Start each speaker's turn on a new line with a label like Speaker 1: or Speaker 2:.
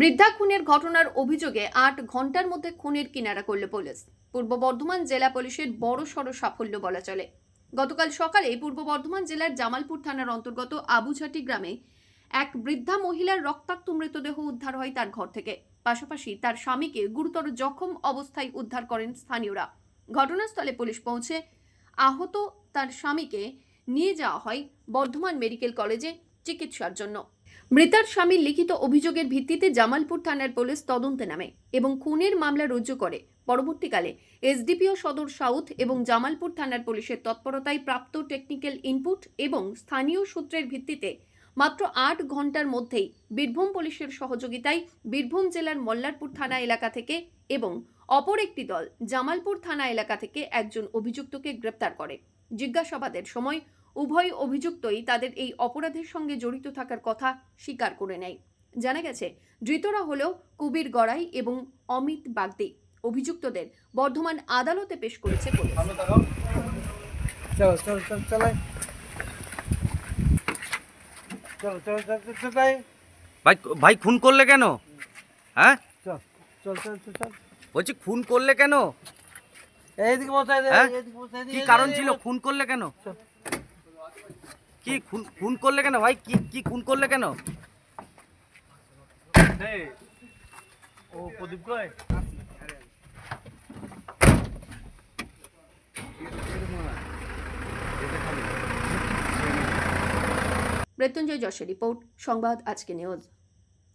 Speaker 1: বৃদ্ধা খুনের ঘটনার অভিযোগে আট ঘণ্টার মধ্যে খুনের কিনারা করল পুলিশ। পূর্ব বর্ধমান জেলা পুলিশের বড় সড় সাফল্য বলা চলে। গতকাল সকালে পূর্ব বর্ধমান জেলার জামালপুর থানার অন্তর্গত আবুঝাটি গ্রামে এক বৃদ্ধা মহিলার রক্তাক্ত মৃতদেহ উদ্ধার হয় তার ঘর থেকে। পাশাপাশি তার স্বামীকে গুরুতর জখম অবস্থায় উদ্ধার করেন স্থানীয়রা। ঘটনাস্থলে পুলিশ পৌঁছে আহত তার স্বামীকে নিয়ে যাওয়া হয় বর্ধমান মেডিকেল কলেজে চিকিৎসার জন্য। মৃতার স্বামীর লিখিত অভিযোগের ভিত্তিতে জামালপুর থানার পুলিশ তদন্তে নামে এবং খুনের মামলা রুজু করে। পরবর্তীকালে এসডিপিও সদর সাউথ এবং জামালপুর থানার পুলিশের তৎপরতায় প্রাপ্ত টেকনিক্যাল ইনপুট এবং স্থানীয় সূত্রের ভিত্তিতে মাত্র আট ঘণ্টার মধ্যেই বীরভূম পুলিশের সহযোগিতায় বীরভূম জেলার মল্লারপুর থানা এলাকা থেকে এবং অপর একটি দল জামালপুর থানা এলাকা থেকে একজন অভিযুক্তকে গ্রেপ্তার করে। জিজ্ঞাসাবাদের সময় উভয় অভিযুক্তই তাদের এই অপরাধের সঙ্গে জড়িত থাকার কথা স্বীকার করে নেয়। জানা গেছে ধৃতরা হল কবির গড়াই এবং অমিত বাগদি। অভিযুক্তদের বর্ধমান আদালতে পেশ করেছে পুলিশ।
Speaker 2: ভাই।
Speaker 3: খুন করলে কেন? হ্যাঁ?
Speaker 2: চল চল চল চল চল।
Speaker 3: বলছি খুন করলে কেন?
Speaker 2: এইদিকে বসাই দে
Speaker 3: হ্যাঁ?
Speaker 2: এইদিকে বসাই দে
Speaker 3: কি কারণ ছিল? খুন করলে কেন। কি খুন খুন করলে কেন ভাই? কি কি খুন করলে কেন?
Speaker 2: ও প্রদীপ কয়
Speaker 1: মৃত্যুঞ্জয় যশের রিপোর্ট সংবাদ আজকে নিউজ।